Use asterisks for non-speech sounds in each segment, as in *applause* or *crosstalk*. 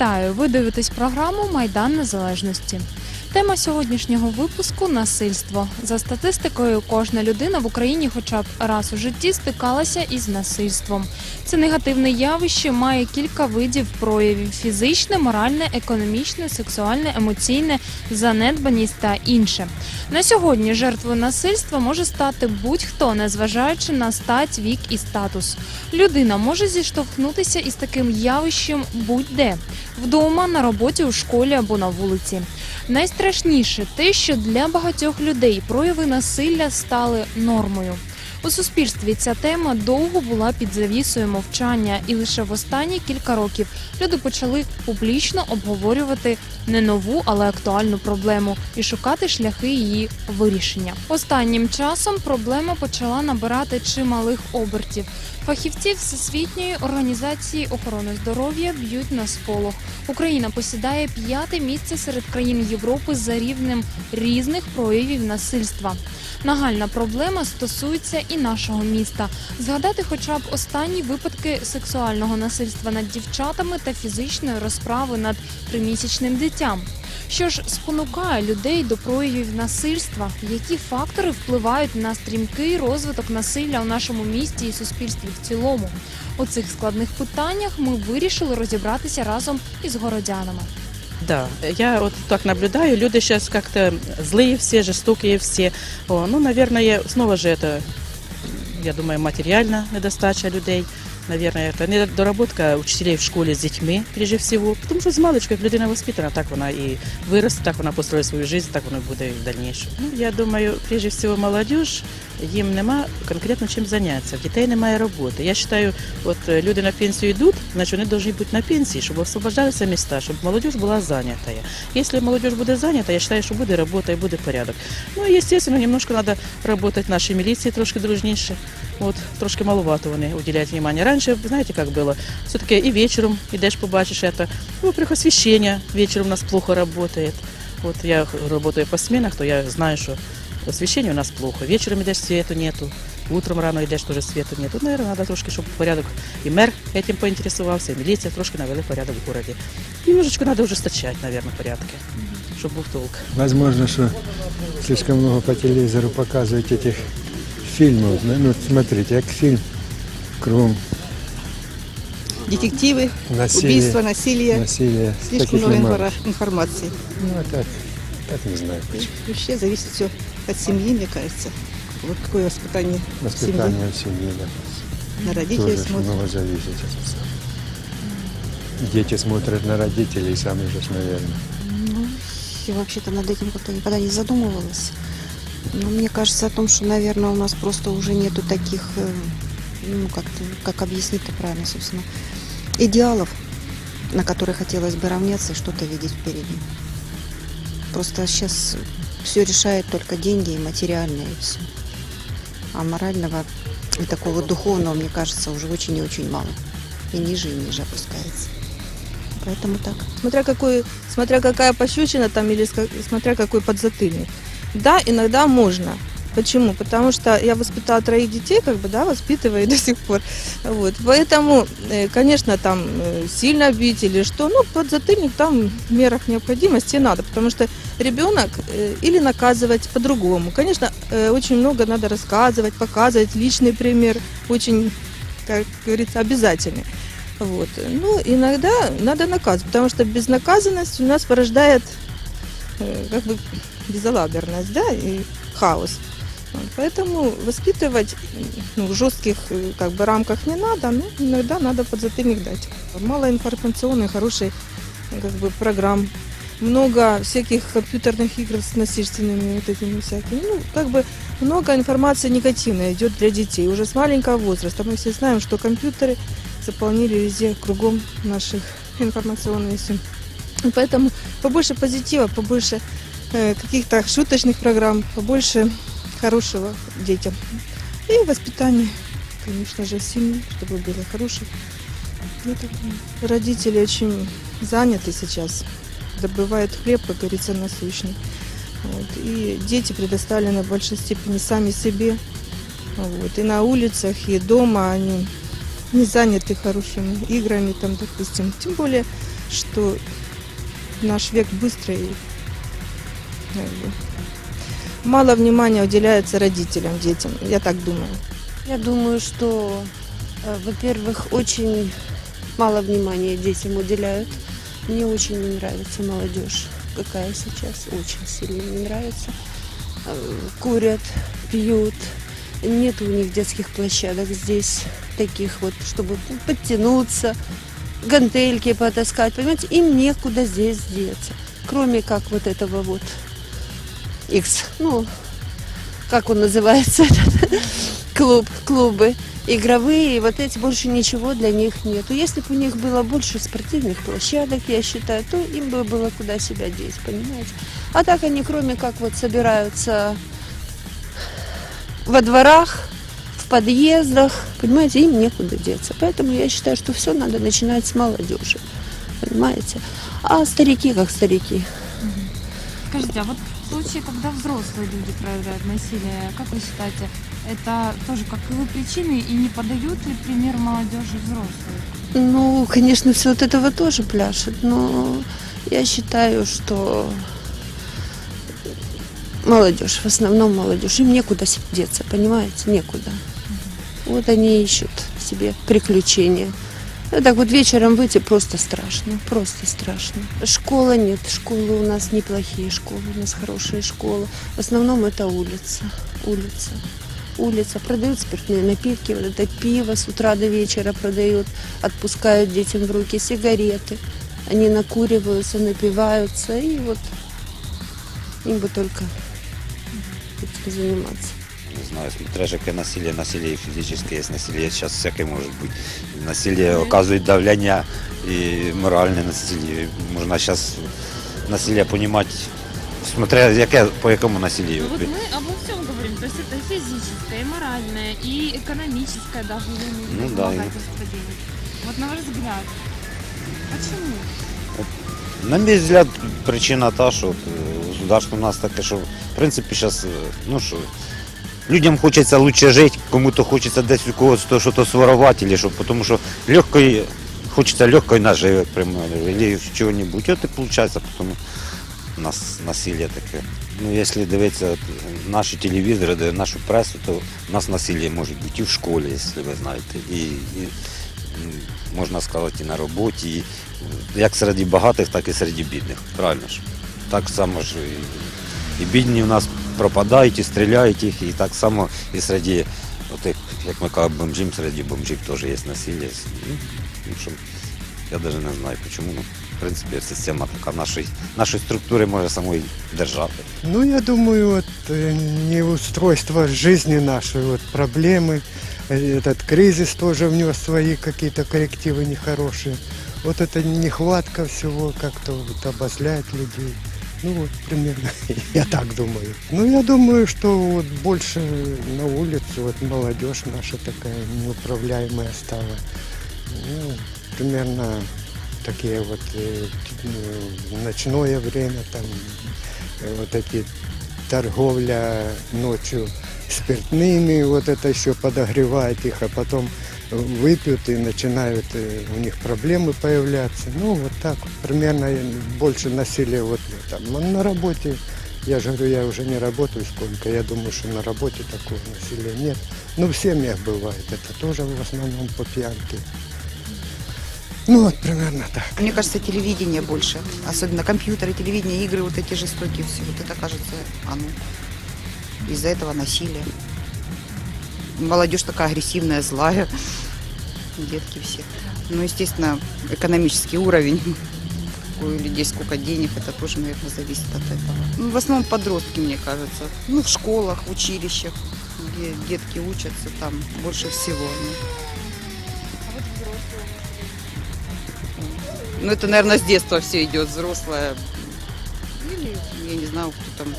Вітаю! Ви дивитесь програму Майдан Незалежності. Тема сьогоднішнього випуску насильство. За статистикою, кожна людина в Україні хоча б раз у житті стикалася із насильством. Це негативне явище має кілька видів проявів: фізичне, моральне, економічне, сексуальне, емоційне, занедбаність та інше. На сьогодні жертвою насильства може стати будь-хто, незважаючи на стать, вік і статус. Людина може зіштовхнутися із таким явищем будь-де вдома, на роботі, у школі або на вулиці. Найстрашніше те, що для багатьох людей прояви насилля стали нормою. У суспільстві ця тема довго була під завісою мовчання, і лише в останні кілька років люди почали публічно обговорювати не нову, але актуальну проблему і шукати шляхи її вирішення. Останнім часом проблема почала набирати чималих обертів. Фахівці Всесвітньої організації охорони здоров'я б'ють на сполох. Україна посідає п'яте місце серед країн Європи за рівнем різних проявів насильства. Нагальна проблема стосується і нашого міста. Згадати, хоча б останні випадки сексуального насильства над дівчатами та фізичної розправи над тримісячним дитям. Що ж спонукає людей до проявів насильства? Які фактори впливають на стрімкий розвиток насилля у нашому місті і суспільстві в цілому? У цих складних питаннях ми вирішили розібратися разом із городянами. Да, я вот так наблюдаю, люди сейчас как-то злые все, жестокие все. О, ну, наверное, снова же это, я думаю, материально недостача людей. Наверное, это недоработка учителей в школі з дітьми, прежде всего. Тому що з маличку, як людина воспитана, так вона і виросте, так вона построїть свою життя, так воно буде і в дальнейшем. Ну, я думаю, прежде всего, молодежь, їм нема конкретно чим зайнятися. В дітей немає роботи. Я вважаю, от е, люди на пенсію йдуть, значить вони повинні бути на пенсії, щоб освобождалися міста, щоб молодежь була зайнята. Якщо молодежь буде зайнята, я вважаю, що буде робота і буде порядок. Ну і, немножко треба працювати нашій міліції трошки дружніше. От трошки маловато вони уділяють внимание. Раніше, знаєте, як було? Все-таки і вечором ідеш, побачиш это. Ну, во-первых, освещение вечером у нас плохо работает. Вот я работаю по сменах, то я знаю, что освещение у нас плохо. Вечером идешь, свету нету. Утром рано идешь, тоже свету нету. Ну, наверное, надо трошки, чтобы порядок. И мэр этим поинтересовался, и милиция трошки навели порядок в городе. И немножечко надо ужесточать, наверное, порядки, чтобы был толк. Возможно, что слишком много по телевизору показывают этих Фильмов. Ну, ну, смотрите, как фильм кругом детективы, насилие, убийство, насилие. насилие. Слишком много инфора- информации. Ну, а так, так не знаю. Почему. Вообще зависит все от семьи, мне кажется. Вот какое воспитание, Воспитание в семье, да. На родителей Тоже смотрят. много зависит. Дети смотрят на родителей, сами же, наверное. Ну, я вообще-то над этим как-то никогда не задумывалась. Но мне кажется о том, что, наверное, у нас просто уже нету таких, э, ну, как, как объяснить-то правильно, собственно, идеалов, на которые хотелось бы равняться и что-то видеть впереди. Просто сейчас все решает только деньги и материальное, и все. А морального и такого духовного, мне кажется, уже очень и очень мало. И ниже, и ниже опускается. Поэтому так. смотря какой, смотря какая пощечина там или смотря какой подзатыльник. Да, иногда можно. Почему? Потому что я воспитала троих детей, как бы, да, воспитываю *laughs* до сих пор. Вот. Поэтому, э, конечно, там э, сильно бить или что, ну, подзатыльник там в мерах необходимости надо, потому что ребенок э, или наказывать по-другому. Конечно, очень много надо рассказывать, показывать, личный пример очень, как говорится, обязательный. Вот. Ну, иногда надо наказывать, потому что безнаказанность у нас порождает как бы безалаберность, да, и хаос. Поэтому воспитывать ну, в жестких э, как бы рамках не надо, но иногда надо подзатыльник дать. Мало информационной, хорошей как бы программ. Много всяких компьютерных игр с насильственными вот этими всякими. Ну, как бы много информации негативной идет для детей. Уже с маленького возраста мы все знаем, что компьютеры заполнили везде кругом наших информационных. И Поэтому побольше позитива, побольше каких-то шуточных программ, побольше хорошего детям. И воспитание, конечно же, в семье, чтобы было хорошее. Родители очень заняты сейчас, добывают хлеб, как говорится, насущный. Вот. И дети предоставлены в большей степени сами себе. Вот. И на улицах, и дома они не заняты хорошими играми, там, допустим. Тем более что наш век быстрый. Мало внимания уделяется родителям, детям, я так думаю. Я думаю, что, э, во-первых, очень мало внимания детям уделяют. Мне очень не нравится молодежь, какая сейчас, очень сильно не нравится. Э, Курят, пьют, нет у них детских площадок здесь, таких вот, чтобы подтянуться, гантельки потаскать, понимаете, им некуда здесь деться, кроме как вот этого вот X, ну, как он называется, *laughs* этот клуб, клубы игровые, вот эти больше ничего для них нету. Если бы у них было больше спортивных площадок, я считаю, то им бы было куда себя деть, понимаете? А так они, кроме как вот собираются во дворах, в подъездах, понимаете, им некуда деться. Поэтому я считаю, что все надо начинать с молодежи, понимаете? А старики как старики. Скажите, а вот в случае, когда взрослые люди проявляют насилие, как вы считаете, это тоже каковы причины и не подают ли пример молодежи взрослые? Ну, конечно, все от этого тоже пляшет, но я считаю, что молодежь, в основном молодежь, им некуда деться, понимаете, некуда. Вот они ищут себе приключения. А так вот вечером выйти просто страшно, просто страшно. Школа нет, школы у нас неплохие школы, у нас хорошие школы. В основном это улица, улица. Улица, продают спиртные напитки, вот это пиво с утра до вечера продают, отпускают детям в руки сигареты. Они накуриваются, напиваются, и вот им бы только этим заниматься. Не знаю, смотря же какое насилие, насилие и физическое есть насилие, сейчас всякое может быть. Насилие оказывает давление и моральное насилие. Можно сейчас насилие понимать, смотря яке, по якому насилию. Ну вот мы обо всем говорим, то есть это и физическое, и моральное, и экономическое даже, я не Ну знаю, да, и- вымогательство денег. Вот на ваш взгляд, почему? На мій взгляд, причина та, що от, е, государство у нас таке, що в принципі зараз, ну що, людям хочеться лучше жити, кому-то хочеться десь у когось то, що то своровати, що, тому що легкої, хочеться легкої наживи, примерно, или чого-небудь. От і виходить, тому нас насилля таке. Ну, якщо дивитися наші телевізори, де нашу пресу, то у нас насилля може бути і в школі, якщо ви знаєте, і, і можна сказати, і на роботі, і, як серед багатих, так і серед бідних. Правильно ж? Так само ж і, і бідні у нас пропадають, і стріляють їх, і так само і серед отих, як ми кажемо, бомжів, серед бомжів теж є насилля. Ну, ну, що, я навіть не знаю, чому. Ну, в принципі, система така нашої, нашої структури, може, самої держави. Ну, я думаю, вот э, неустройство жизни нашей, вот проблемы, э, этот кризис тоже внес свои какие-то коррективы нехорошие. Вот эта нехватка всего как-то вот обозляет людей. Ну вот примерно, *laughs* я так думаю. Ну я думаю, что вот больше на улице вот молодежь наша такая неуправляемая стала. Ну, примерно такие вот э, ну, ночное время там э, вот эти торговля ночью спиртными, вот это еще подогревает их, а потом выпьют и начинают э, у них проблемы появляться. Ну, вот так примерно больше насилия вот там. А на работе, я же говорю, я уже не работаю сколько, я думаю, что на работе такого насилия нет. Ну, в семьях бывает, это тоже в основном по пьянке. Ну, вот примерно так. Мне кажется, телевидение больше. Особенно компьютеры, телевидение, игры вот эти жестокие все. Вот это кажется, оно. Из-за этого насилие. Молодежь такая агрессивная, злая. Детки все. Ну, естественно, экономический уровень. У людей сколько денег, это тоже, наверное, зависит от этого. Ну, в основном подростки, мне кажется. Ну, в школах, в училищах, где детки учатся, там больше всего. ну. Ну, это, наверное, с детства все идет, взрослая. Или, я не знаю, кто там.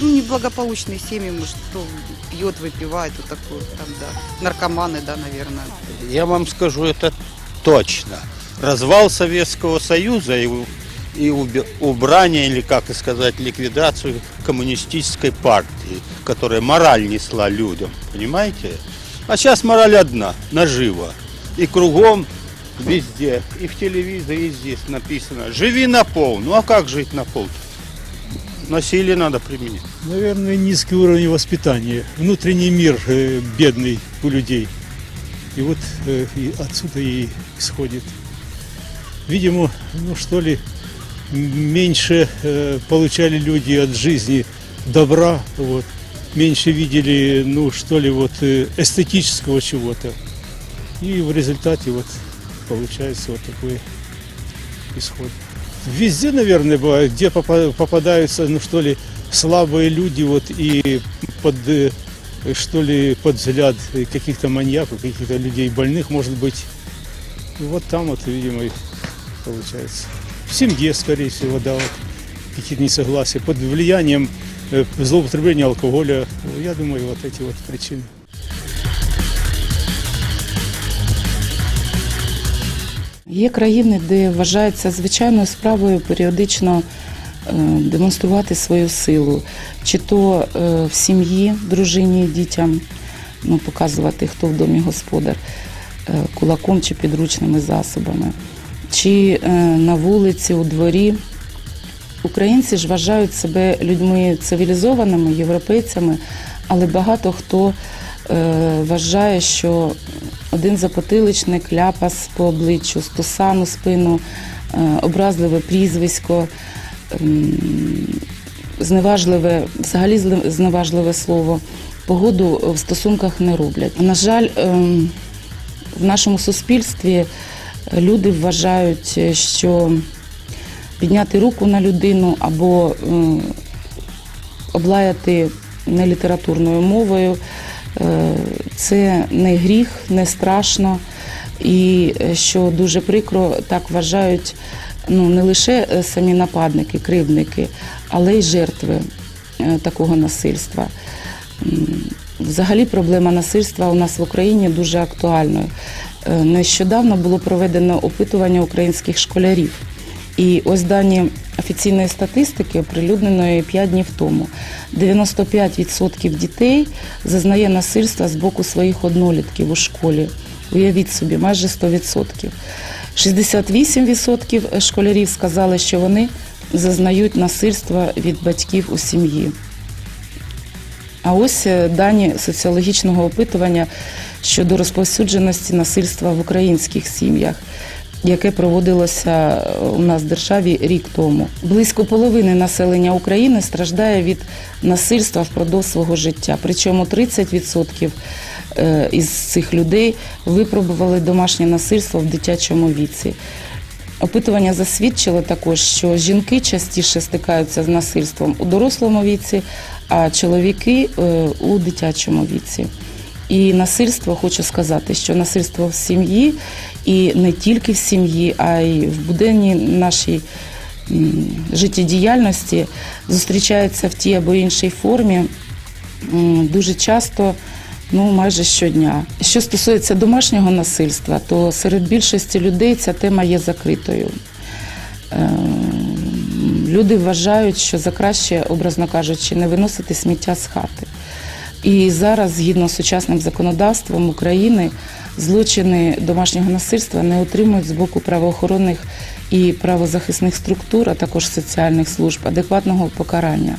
Ну, неблагополучные семьи, может, кто пьет, выпивает, вот такое там, да. Наркоманы, да, наверное. Я вам скажу это точно. Развал Советского Союза и, и убрание, или как сказать, ликвидацию коммунистической партии, которая мораль несла людям, понимаете? А сейчас мораль одна, нажива. И кругом везде, и в телевизоре, и здесь написано «Живи на пол». Ну а как жить на пол? Насилие надо применить. Наверное, низкий уровень воспитания. Внутренний мир э, бедный у людей. И вот э, и отсюда и исходит. Видимо, ну что ли, меньше э, получали люди от жизни добра, вот, меньше видели, ну что ли, вот э, эстетического чего-то. И в результате вот получается вот такой исход. Везде, наверное, бывает, где попа- попадаются, ну что ли, слабые люди, вот и под, э, что ли, под взгляд э, каких-то маньяков, каких-то людей больных, может быть. И вот там вот, видимо, и получается. В семье, скорее всего, да, вот, какие-то несогласия, под влиянием э, злоупотребления алкоголя. Я думаю, вот эти вот причины. Є країни, де вважається звичайною справою періодично е, демонструвати свою силу, чи то е, в сім'ї, дружині, дітям, ну, показувати, хто в домі господар, е, кулаком чи підручними засобами, чи на вулиці, у дворі. Українці ж вважають себе людьми цивілізованими, європейцями, але багато хто вважає, що один запотиличник, ляпас по обличчю, стосану спину, е, образливе прізвисько, ем, зневажливе, взагалі зневажливе слово. Погоду в стосунках не роблять. На жаль, ем, в нашому суспільстві люди вважають, що підняти руку на людину або ем, облаяти нелітературною мовою е, це не гріх, не страшно. І е, що дуже прикро, так вважають ну, не лише е, самі нападники, кривдники, але й жертви е, такого насильства. Взагалі проблема насильства у нас в Україні дуже актуальною. Е, Нещодавно було проведено опитування українських школярів. І ось дані офіційної статистики, оприлюдненої 5 днів тому. 95% дітей зазнає насильства з боку своїх однолітків у школі. Уявіть собі, майже 100%. 68% школярів сказали, що вони зазнають насильства від батьків у сім'ї. А ось е, дані соціологічного опитування щодо розповсюдженості насильства в українських сім'ях, яке проводилося е, у нас в державі рік тому. Близько половини населення України страждає від насильства впродовж свого життя. Причому 30% е, із цих людей випробували домашнє насильство в дитячому віці. Опитування засвідчило також, що жінки частіше стикаються з насильством у дорослому віці, а чоловіки е, у дитячому віці. І насильство, хочу сказати, що насильство в сім'ї, і не тільки в сім'ї, а й в буденній нашій життєдіяльності зустрічається в тій або іншій формі дуже часто. Ну, майже щодня. Що стосується домашнього насильства, то серед більшості людей ця тема є закритою. Ем, Люди вважають, що за краще, образно кажучи, не виносити сміття з хати. І зараз, згідно з сучасним законодавством України, злочини домашнього насильства не отримують з боку правоохоронних і правозахисних структур, а також соціальних служб адекватного покарання.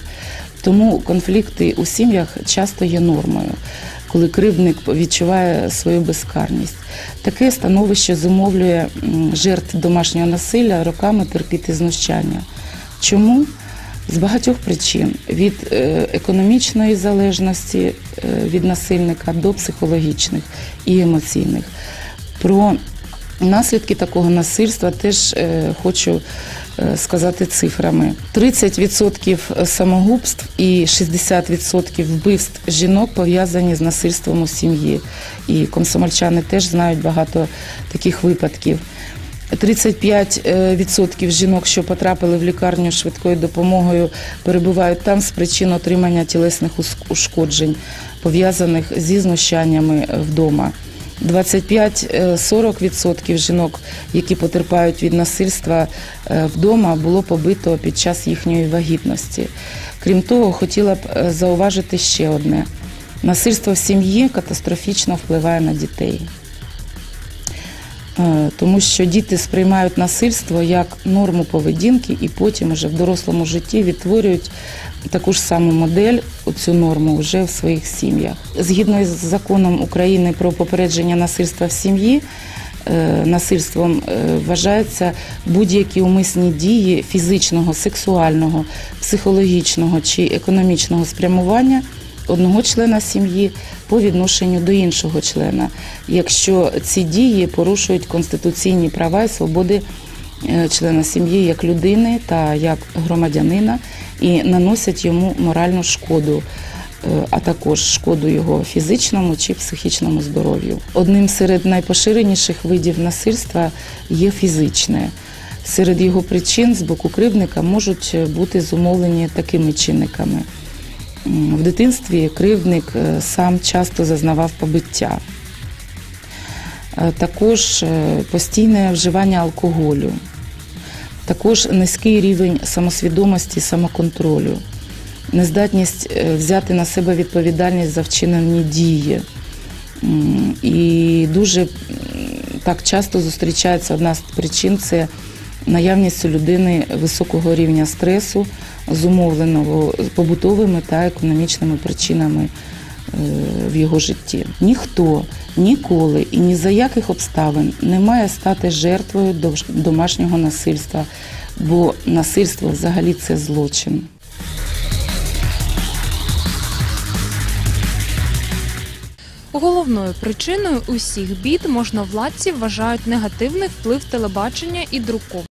Тому конфлікти у сім'ях часто є нормою, коли кривдник відчуває свою безкарність. Таке становище зумовлює жертв домашнього насилля роками терпіти знущання. Чому? З багатьох причин від е, економічної залежності е, від насильника до психологічних і емоційних. Про наслідки такого насильства теж е, хочу сказати цифрами: 30% самогубств і 60% вбивств жінок пов'язані з насильством у сім'ї. І комсомольчани теж знають багато таких випадків. 35% жінок, що потрапили в лікарню швидкою допомогою, перебувають там з причин отримання тілесних ушкоджень, пов'язаних зі знущаннями вдома. 25-40% жінок, які потерпають від насильства е, вдома, було побито під час їхньої вагітності. Крім того, хотіла б е, зауважити ще одне: насильство в сім'ї катастрофічно впливає на дітей. Е, Тому що діти сприймають насильство як норму поведінки і потім уже в дорослому житті відтворюють таку ж саму модель, цю норму вже в своїх сім'ях. Згідно із законом України про попередження насильства в сім'ї, е, насильством е, вважаються будь-які умисні дії фізичного, сексуального, психологічного чи економічного спрямування одного члена сім'ї по відношенню до іншого члена, якщо ці дії порушують конституційні права і свободи е, члена сім'ї як людини та як громадянина і наносять йому моральну шкоду. е, А також шкоду його фізичному чи психічному здоров'ю. Одним серед найпоширеніших видів насильства є фізичне. Серед його причин з боку кривдника можуть бути зумовлені такими чинниками. В дитинстві кривдник е, сам часто зазнавав побиття. Е, Також е, постійне вживання алкоголю, також низький рівень самосвідомості, самоконтролю, нездатність взяти на себе відповідальність за вчинені дії. І дуже так часто зустрічається одна з причин це наявність у людини високого рівня стресу, зумовленого побутовими та економічними причинами е, в його житті. Ніхто ніколи і ні за яких обставин не має стати жертвою домашнього насильства, бо насильство взагалі це злочин. Головною причиною усіх бід можновладці вважають негативний вплив телебачення і друкованих